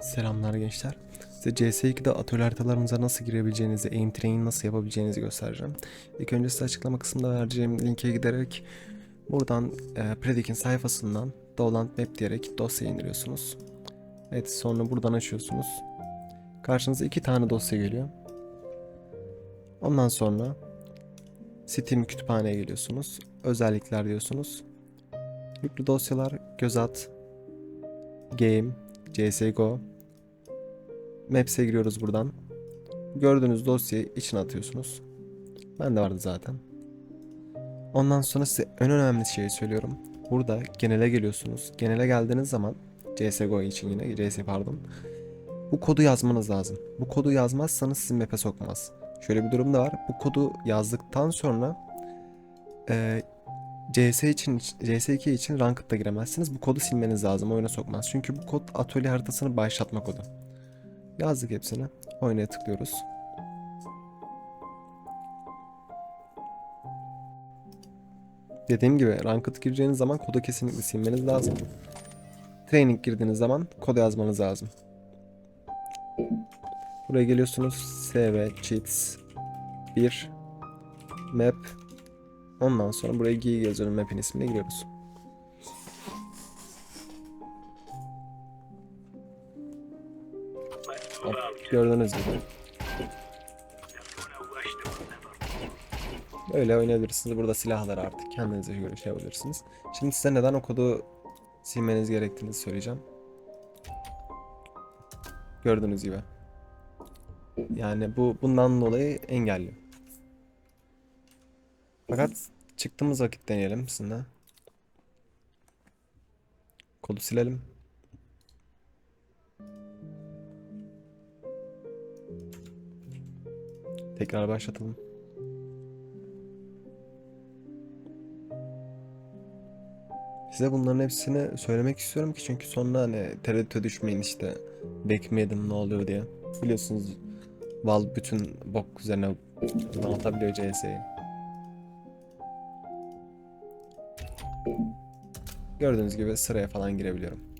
Selamlar gençler. Size CS2'de atölye haritalarımıza nasıl girebileceğinizi, aim training nasıl yapabileceğinizi göstereceğim. İlk önce size açıklama kısmında vereceğim linke giderek buradan e, Predic'in sayfasından Dolant Map diyerek dosya indiriyorsunuz. Evet sonra buradan açıyorsunuz. Karşınıza iki tane dosya geliyor. Ondan sonra Steam kütüphaneye geliyorsunuz. Özellikler diyorsunuz. Yüklü dosyalar göz at, game, CSGO, Maps'e giriyoruz buradan. Gördüğünüz dosyayı içine atıyorsunuz. Ben de vardı zaten. Ondan sonra size en önemli şeyi söylüyorum. Burada genele geliyorsunuz. Genele geldiğiniz zaman CSGO için yine CS pardon. Bu kodu yazmanız lazım. Bu kodu yazmazsanız sizi map'e sokmaz. Şöyle bir durum da var. Bu kodu yazdıktan sonra eee CS için CS2 için Ranked'da giremezsiniz. Bu kodu silmeniz lazım. Oyuna sokmaz. Çünkü bu kod atölye haritasını başlatma kodu. Yazdık hepsini. Oynaya tıklıyoruz. Dediğim gibi Ranked gireceğiniz zaman kodu kesinlikle silmeniz lazım. Training girdiğiniz zaman kodu yazmanız lazım. Buraya geliyorsunuz. SV cheats 1 map Ondan sonra buraya Gig yazıyorum map'in ismini giriyoruz. Hop, gördüğünüz gibi. Böyle oynayabilirsiniz. Burada silahlar artık kendinize göre şey yapabilirsiniz. Şimdi size neden o kodu silmeniz gerektiğini söyleyeceğim. Gördüğünüz gibi. Yani bu bundan dolayı engelli. Fakat çıktığımız vakit deneyelim sizinle. Kodu silelim. Tekrar başlatalım. Size bunların hepsini söylemek istiyorum ki çünkü sonra hani tereddüte düşmeyin işte beklemedim ne oluyor diye. Biliyorsunuz Valve bütün bok üzerine atabiliyor CS'yi. Gördüğünüz gibi sıraya falan girebiliyorum.